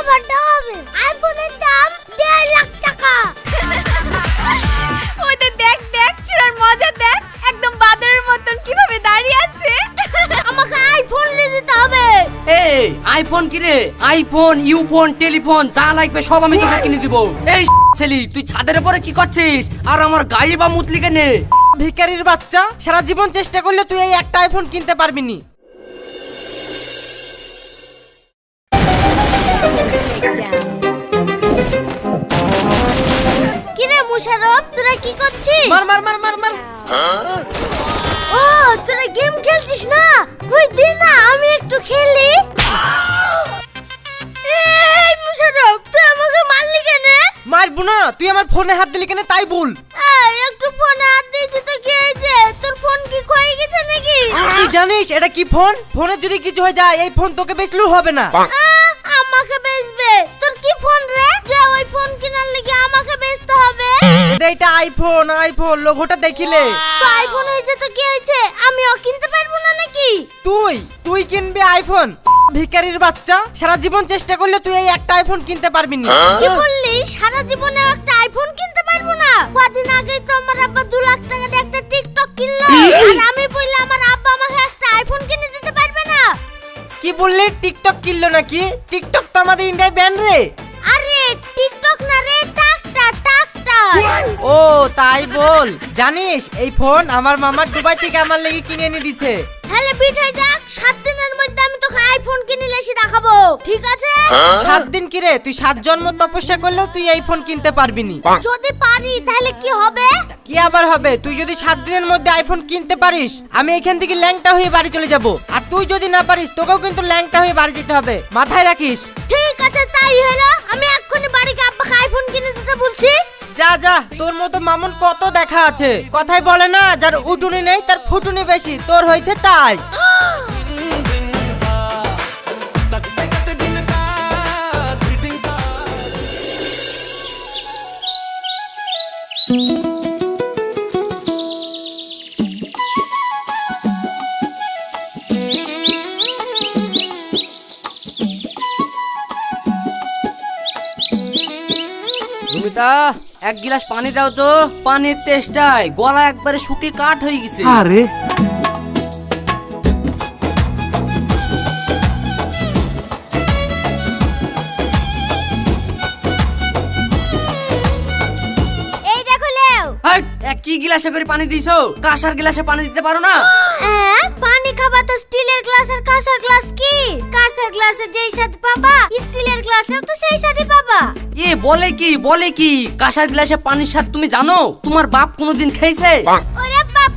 হবে। আইফোনের দাম দেড় লাখ টাকা। ওদের দেখ দেখ চুরার মজা দেখ। একদম বাদরের মতন। কীভাবে দাঁড়িয়ে আছে? আমাকে আইফোন নিয়ে দিতে হবে। এই আইফোন কি রে? আইফোন ইউফোন টেলিফোন যা লাগবে সব আমি তোকে কিনে দিব। এই ছেলি তুই ছাদের উপরে কি করছিস? আর আমার গায়ে বা মুতলি কেনে? ভিখারির বাচ্চা সারা জীবন চেষ্টা করলে তুই এই একটা আইফোন কিনতে পারবি নি। কিরে মুশারফ তোরা কি করছিস? মার মার মার মার মার। ও তোরা গেম খেলছিস না? কই দে না আমি একটু খেলি। এই মুশারফ তুই আমাকে মারলি কেন? মারবো না তুই আমার ফোনে হাত দিলি কেন তাই বল। এই একটু ফোনে হাত দিয়েছি তো কি হয়েছে? তোর ফোন কি ক্ষয়ে গেছে নাকি? তুই জানিস এটা কি ফোন? ফোনে যদি কিছু হয়ে যায় এই ফোন তোকে বেচলেও হবে না। এটা এটা আইফোন আইফোন লোগোটা দেখিলে। তো আইফোন হয়েছে তো কি হয়েছে? আমিও কিনতে পারব না নাকি? তুই তুই কিনবি আইফোন ভিখারির বাচ্চা সারা জীবন চেষ্টা করলে তুই এই একটা আইফোন কিনতে পারবি না। কি বললি? সারা জীবনে একটা আইফোন কিনতে পারব না? কদিন আগে তো আমার আব্বা দু লাখ টাকা দিয়ে একটা টিকটক কিনলো। আর আমি বললে আমার আব্বা আমাকে একটা আইফোন কিনে দিতে পারবে না। কি বললি? টিকটক কিনলো নাকি? টিকটক তো আমাদের ইন্ডিয়ায় ব্যান রে। ও তাই বল। জানিস এই ফোন আমার মামার দুবাই থেকে আমার লেগে কিনে এনে দিছে। তাহলে পিঠ হয়ে যাক সাত দিনের মধ্যে আমি তোকে আইফোন কিনে এসে দেখাবো। ঠিক আছে? সাত দিন কি রে? তুই সাত জন্ম তপস্যা করলেও তুই এই ফোন কিনতে পারবি নি। যদি পারি তাহলে কি হবে? কি আবার হবে? তুই যদি সাত দিনের মধ্যে আইফোন কিনতে পারিস আমি এখান থেকে ল্যাংটা হয়ে বাড়ি চলে যাব। আর তুই যদি না পারিস তোকেও কিন্তু ল্যাংটা হয়ে বাড়ি যেতে হবে। মাথায় রাখিস। ঠিক আছে তাই হলো। আমি এক্ষুনি বাড়িতে আব্বাকে আইফোন কিনে দিতে বলছি। যা যা তোর মতো মামুন কত দেখা আছে। কথাই বলে না যার উটুনি নেই তার ফুটুনি বেশি তোর হয়েছে তাই। রুমিতা এক গিলাস পানি দাও তো। পানির তেষ্টায় গলা একবারে শুকিয়ে কাঠ হয়ে গেছে। আরে কি গিলাসে করে পানি দিছো? কাঁসার গিলাসে পানি দিতে পারো না? হ্যাঁ পানি খাবা তো স্টিলের গ্লাস আর কাঁসার গ্লাস কি? কাঁসার গ্লাসে যেই স্বাদ পাবা স্টিলের গ্লাসেও তো সেই স্বাদই পাবা। এ বলে কি বলে কি? কাঁসার গ্লাসে পানির স্বাদ তুমি জানো? তোমার বাপ কোনোদিন খেয়েছে?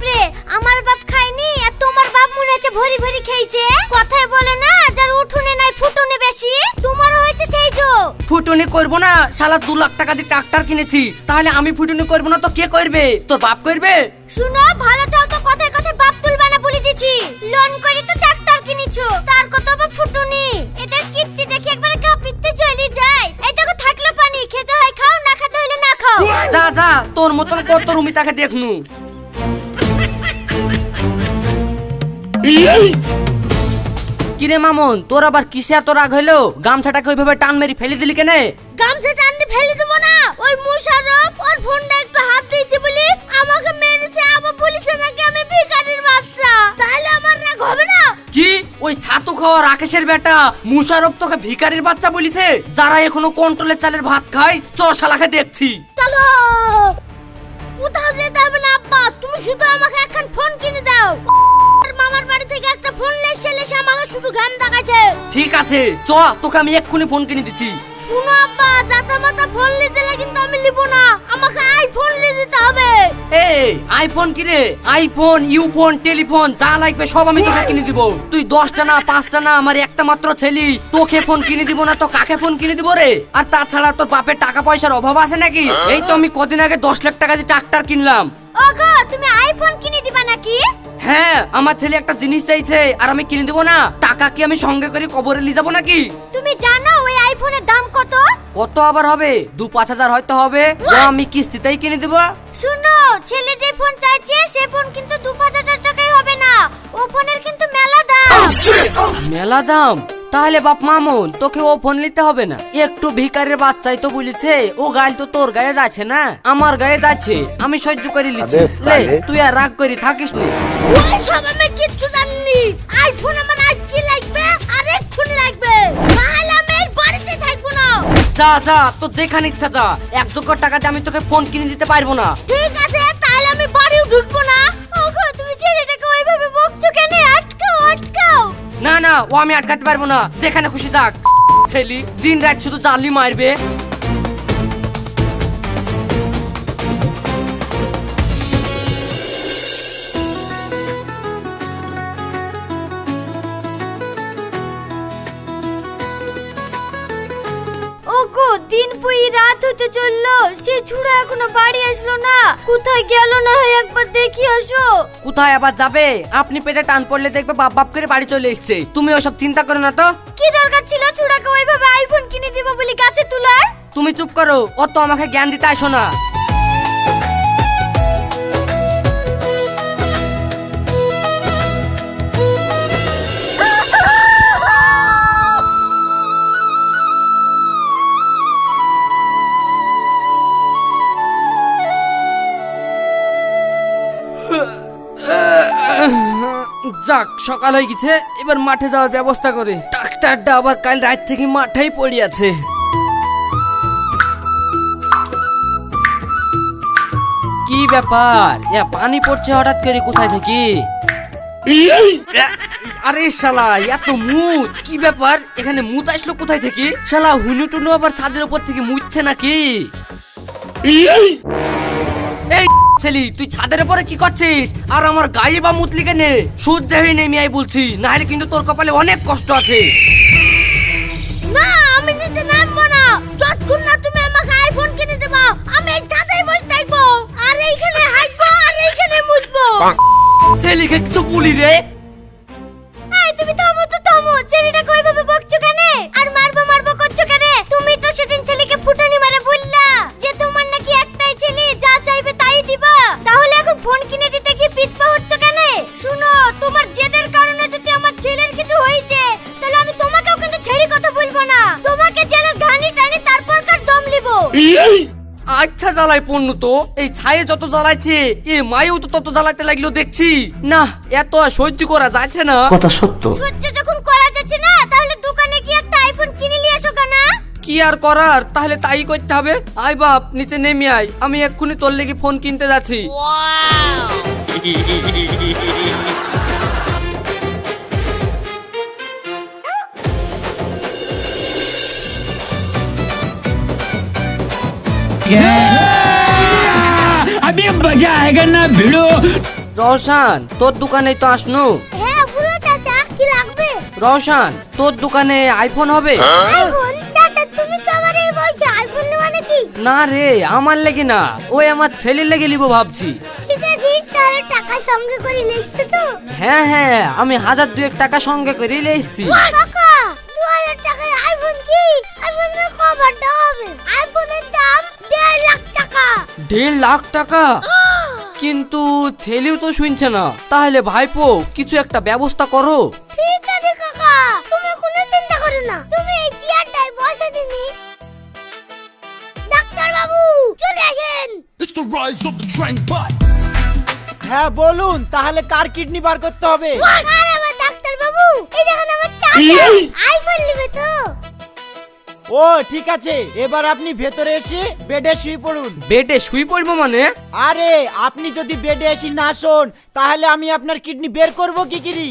বাপরে আমার বাপ খায়নি? আর তোমার বাপ মনে হচ্ছে ভরি ভরি খেয়েছে? কথাই বলে না যার উঠুনে নাই ফুটুনে বেশি। তোমার হয়েছে সেই জো ফুটুনি করব না শালা দু লাখ টাকা দিয়ে ট্রাক্টর কিনেছি। তাহলে আমি ফুটুনি করব না তো কে করবে? তোর বাপ করবে? শুনো ভালো চাও তো কথায় কথায় বাপ তুলবা না বলে দিছি। লোন করে তো ট্রাক্টর কিনেছো। তার কত আবার ফুটুনি? এদের কীর্তি দেখে একবারে কাঁপিতে চলে যায়। এই দেখো থাকল পানি। খেতে হয় খাও না খেতে হলে না খাও। যা যা তোর মতন কত রুমিতাকে দেখনু। কিরে মামন তোর আবার কিসে এত রাগ হইল? গামছাটাকে ওইভাবে টান মেরি ফেলে দিলি কেনে? গামছা টানতে ফেলে দেবো না। ওই মুশারফ ওর ফোনটা একটু হাত দিয়েছে বলি আমাকে মেরেছে আবার বলেছে নাকি আমি ভিখারির বাচ্চা। তাহলে আমার রাগ হবে না? কি? ওই ছাতু খাওয়া রাকেশের বেটা মুশারফ তোকে ভিকারির বাচ্চা বলিছে? যারা এখনও কন্ট্রোলের চালের ভাত খায় চ শালাকে দেখছি। চলো! কোথাও যেতে হবে না তুমি শুধু আমাকে এখন ফোন কিনে দাও। মামার থেকে একটা ফোন লেসে লেসে আমাকে শুধু গান দেখাচ্ছে। ঠিক আছে চ তোকে আমি এক্ষুনি ফোন কিনে দিচ্ছি। শুনো আব্বা যাতা মাতা ফোন নিতে গেলে কিন্তু আমি নিব না। আমাকে আইফোন নিয়ে দিতে হবে। এই আইফোন কি রে? আইফোন ইউফোন টেলিফোন যা লাগবে সব আমি তোকে কিনে দিব। তুই দশটা না পাঁচটা না আমার একটা মাত্র ছেলি। তোকে ফোন কিনে দিব না তো কাকে ফোন কিনে দিব রে? আর তাছাড়া তোর বাপের টাকা পয়সার অভাব আছে নাকি? এই তো আমি কদিন আগে দশ লাখ টাকা দিয়ে ট্রাক্টর কিনলাম। ওগো তুমি আইফোন কিনে দিবা নাকি? হ্যাঁ আমার ছেলে একটা জিনিস চাইছে আর আমি কিনে দেবো না। টাকা কি আমি সঙ্গে করে কবরে নিয়ে যাব নাকি? তুমি জানো ওই আইফোনের দাম কত? কত আবার হবে? দু পাঁচ হাজার হয়তো হবে। ও আমি কিস্তিতেই কিনে দেবো। শুনো ছেলে যে ফোন চাইছে সে ফোন কিন্তু দু পাঁচ হাজার টাকাই হবে না। ও ফোনের কিন্তু মেলা দাম। মেলা দাম? তাহলে বাপ মামুন তোকে ও ফোন নিতে হবে না। একটু ভিকারের বাচ্চাই তো বলেছে ও গাল তো তোর গায়ে যাচ্ছে না আমার গায়ে যাচ্ছে আমি সহ্য করে লিছি লে তুই আর রাগ করি থাকিস নি। সব আমি কিচ্ছু জানিনি। আইফোন আমার আজ কি লাগবে? আর এক্ষুনি লাগবে। নাহলে আমি এই বাড়িতে থাকব না। যা যা তো যেখানে ইচ্ছা যা। এক যোগ্য টাকাতে আমি তোকে ফোন কিনে দিতে পারব না। ঠিক আছে তাহলে আমি বাড়িও ঢুকবো না। না না, ও আমি আটকাতে পারব না। যেখানে খুশি থাক। ছেলি দিন রাত শুধু জানলি মারবে। হতে চলল সে ছুড়া এখনও বাড়ি আসলো না। কোথায় গেল না হয় একবার দেখি আসো। কোথায় আবার যাবে? আপনি পেটে টান পড়লে দেখবে বাপ বাপ করে বাড়ি চলে এসছে। তুমি ওসব চিন্তা করো না তো। কি দরকার ছিল ছুড়াকে ওইভাবে আইফোন কিনে দিব বলে গাছে তুলার? তুমি চুপ করো অত আমাকে জ্ঞান দিতে আসো না। সকাল হয়ে গেছে, এবার মাঠে যাওয়ার ব্যবস্থা করে। ডাক্তারটা আবার কাল রাত থেকে মাঠেই পড়ে আছে। কি ব্যাপার? এ, পানি পড়ছে হঠাৎ করে কোথায় থেকে? আরে শালা, এত মুত কি ব্যাপার? এখানে মুত আসলো কোথায় থেকে? শালা হুনু টুনু আবার ছাদের উপর থেকে মুতছে নাকি? ছেলি তুই ছাদের উপরে কি করছিস? আর আমার গায়ে বা মুতলি নে। সূর্য হয়ে নেমে আই বলছি। নাহলে কিন্তু তোর কপালে অনেক কষ্ট আছে। না আমি নিচে নামবো না। যতক্ষণ না তুমি আমাকে আইফোন কিনে দেবা আমি এই ছাদেই বসে থাকব। আর এইখানে হাসবো আর এইখানে মুছবো। ছেলিকে কিছু বলি রে। আচ্ছা জ্বালাই পণ্য তো এই ছায়ে যত জ্বালাইছে এ মায়েও তো তত জ্বালাতে লাগল দেখছি। না এত আর সহ্য করা যাচ্ছে না। কথা সত্য। সহ্য যখন করা যাচ্ছে না তাহলে দোকানে গিয়ে একটা আইফোন কিনে নিয়ে এসো কেন? কি আর করার? তাহলে তাই করতে হবে? আয় বাপ নিচে নেমে আয়। আমি এক্ষুনি তোর লেগে ফোন কিনতে যাচ্ছি। अभी मजा आएगा ना भिड़ो রওশান তোর দোকানে তো আসনু হ্যাঁ বলো চাচা কি লাগবে রওশান তোর দোকানে আইফোন হবে আইফোন চাচা তুমি তো আবার এই বলছো আইফোন নেওয়া নাকি না রে আমার লেগে না ওই আমার ছেলের লেগে নিবো ভাবছি ঠিক আছে তাহলে টাকা সঙ্গে করে নিচ্ছি তো হ্যাঁ হ্যাঁ আমি হাজার দুয়েক টাকা সঙ্গে করে নিয়ে এসছি দেড় লাখ টাকা। কিন্তু ছেলেও তো শুনছে না। তাহলে ভাইপো কিছু একটা ব্যবস্থা করো। ঠিক আছে কাকা তুমি কোনো চিন্তা করো না। তুমি এই চেয়ারটায় বসে দিনি। ডাক্তার বাবু চলে আসেন। It's the rise of the train but হ্যাঁ বলুন তাহলে কার কিডনি বার করতে হবে? আর আমার ডাক্তার বাবু এই দেখুন আমার চাচা আইফোন নেবে তো। ও ঠিক আছে। এবার আপনি ভেতরে এসে বেডে শুয়ে পড়ুন। বেডে শুই পড়ব মানে? আরে আপনি যদি বেডে এসে না শোন তাহলে আমি আপনার কিডনি বের করব কি কিরি?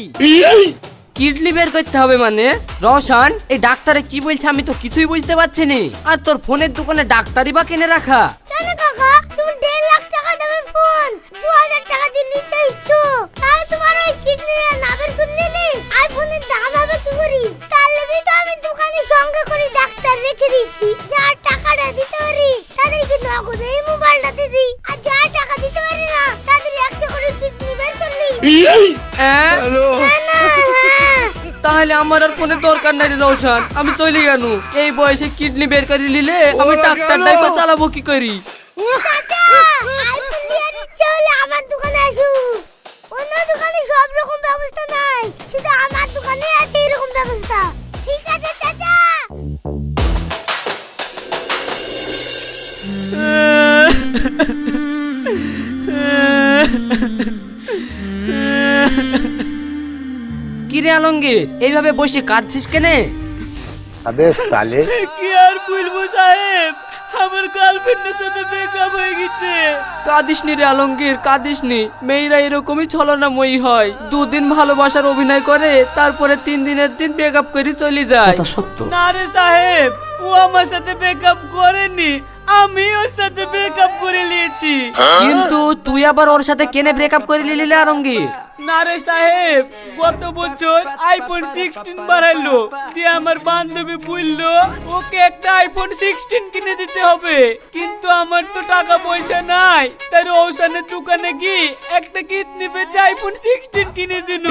কিডনি বের করতে হবে মানে? রওশান এই ডাক্তারে কি বলছে আমি তো কিছুই বুঝতে পারছি নি। আর তোর ফোনের দোকানে ডাক্তারই বা কিনে রাখা? কেন কাকা? তুমি দেড় লাখ টাকা দামের ফোন। দু হাজার টাকা দিয়ে নিতে তাহলে তোমার ওই কিডনি না দিয়েছি যার টাকাটা দিতে পারি তাদেরকে নগদে এই মোবাইলটা দিয়ে দিই। আর যার টাকা দিতে পারি না তাদের একটা করে কিডনি বের করলি অ্যাঁ? হ্যাঁ? না হ্যাঁ। তাহলে আমার আর ফোনের দরকার নাই রওশান আমি চলে গেল এই বয়সে কিডনি বের করে নিলে আমি ডাক্তার ডাইপা চালাবো কি করি? আমার দোকানে আসুন অন্য দোকানে সব রকম ব্যবস্থা নাই শুধু আমার দোকানে আছে এরকম ব্যবস্থা। আলমগীর এইভাবে বসে কাঁদছিস কেনে? আবে সালে কি আর বলব সাহেব? আমার গার্লফ্রেন্ডের সাথে ব্রেকআপ হয়ে গেছে। কাঁদিসনি রে আলমগীর কাঁদিসনি। মেয়েরা এরকমই ছলনাময়ী হয়। দুদিন ভালোবাসার অভিনয় করে তারপরে তিন দিনের দিন ব্রেকআপ করে চলে যায়। সত্য। না রে সাহেব ও আমার সাথে ব্রেকআপ করেনি। আমি ওর সাথে ব্রেকআপ করে নিয়েছি। কিন্তু তুই আবার ওর সাথে কেনে ব্রেকআপ করে নিলি রে আলমগীর না রে সাহেব গত বছর আইফোন সিক্সটিন বাড়াইলো দিয়ে আমার বান্ধবী বলল ওকে একটা আইফোন সিক্সটিন কিনে দিতে হবে। কিন্তু আমার তো টাকা পয়সা নাই তাই রৌশনের দোকানে গিয়ে একটা কিডনি বেচে আইফোন সিক্সটিন কিনে দিল।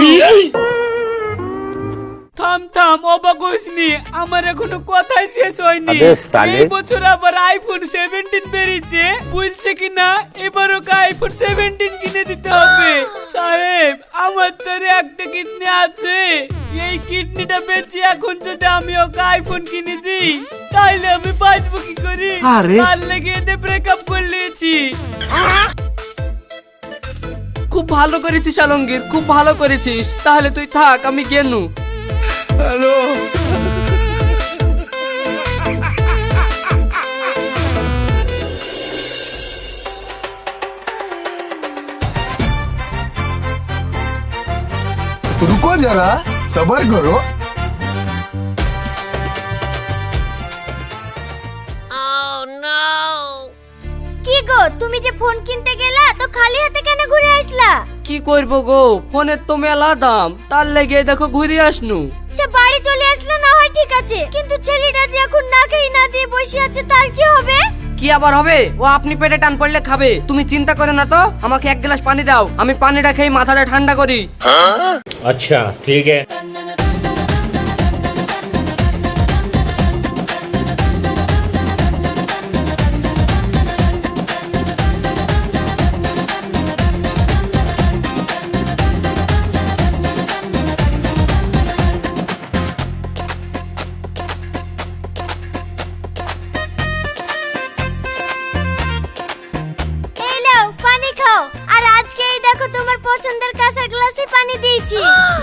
থাম থাম অবাক হইসনি আমার এখনও কথাই শেষ হয়নি। এই বছর আবার আইফোন সেভেন্টিন বেরিয়েছে। বলছে কি না এবার ওকে আইফোন সেভেন্টিন কিনে দিতে হবে। সাহেব আমার তো আর একটা কিডনি আছে। এই কিডনিটা বেচে এখন যদি আমি ওকে আইফোন কিনে দিই তাইলে আমি বাঁচবো কি করি? তার লেগে এতে ব্রেকআপ করে নিয়েছি। খুব ভালো করেছিস আলমগীর খুব ভালো করেছিস। তাহলে তুই থাক আমি গেনু। Aduh. Ruko jara, sabar goro. তুমি যে ফোন কিনতে গেলা তো খালি হাতে কেন ঘুরে আসলা? কি করব গো? ফোনের তো মেলা দাম। তার লেগে দেখো ঘুরে আসনু। সে বাড়ি চলে আসলে না হয় ঠিক আছে কিন্তু ছেলেটা যে এখন না খেয়ে না দিয়ে বসে আছে তার কি হবে? কি আবার হবে? ও আপনি পেটে টান পড়লে খাবে। তুমি চিন্তা করে না তো আমাকে এক গ্লাস পানি দাও। আমি পানিটা খেয়ে মাথাটা ঠান্ডা করি। আচ্ছা ঠিক আছে।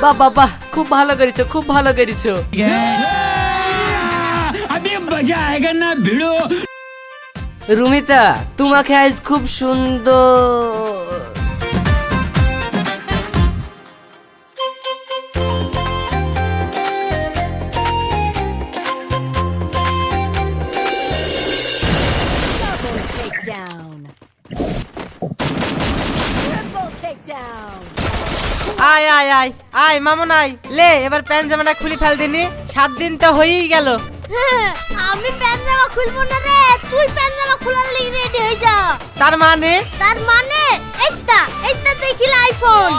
বাবা বাবা খুব ভালো করেছ খুব ভালো করেছ। রুমিতা তোমাকে আজ খুব সুন্দর। আয় আয় মামুন আয় লে এবার প্যান্ট জামাটা খুলি ফেল দিনি। সাত দিন তো হয়েই গেল। আমি প্যান জামা খুলবো না রে। তুই প্যান জামা খোলার লেগে রেডি হয়ে যা। তার মানে? তার মানে? এইটা এইটা দেখিলে আইফোন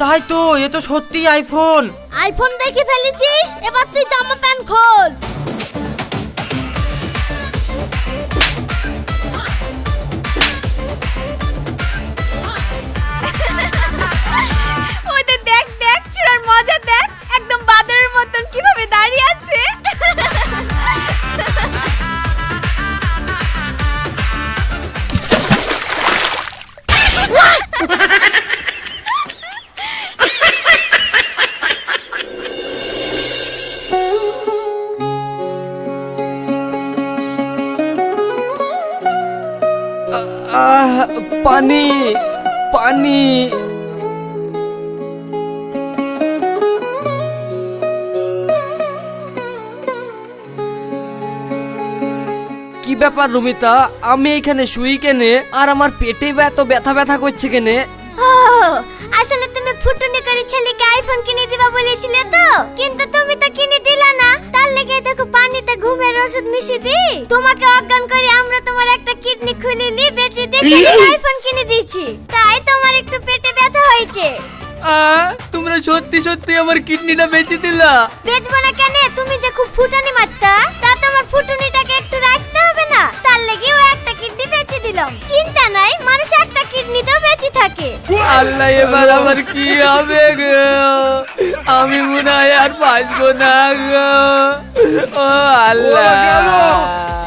তাই তো এ তো সত্যি আইফোন আইফোন দেখে ফেলেছিস? এবার তুই জামা প্যান্ট খোল। পানি পানি। কি ব্যাপার রুমিতা? আমি এখানে শুই কেনে? আর আমার পেটে এত ব্যথা ব্যথা করছে কেনে? ও, আসলে তুমি ফুটুনি করে ছেলেকে আইফোন কিনে দিবা বলেছিলে তো। কিন্তু তুমি তো কিনে দিলা না। তার লেগে দেখো পানিতে ঘুমের ওষুধ মিশিয়ে দি তোমাকে অজ্ঞান করে আমরা তোমার একটা কিডনি খুলে নি বেঁচে দিয়ে আইফোন কিনে দিয়েছি। তাই তোমার একটু পেটে ব্যথা হয়েছে। আহ, তোমরা সত্যি সত্যি আমার কিডনিটা বেঁচে দিলা। বেচবো না কেন? তুমি যে খুব ফুটানি মারতা তা তোমার ফুটুনিটাকে একটু রাখতে হবে না। তার লেগে ও একটা কিডনি বেঁচে দিলাম। চিন্তা নাই মানুষ একটা কিডনিতেও বেঁচে থাকে। আল্লাহ এবার আমার কি হবে গো? আমি মনে হয় আর বাঁচবো না গো। ও আল্লাহ।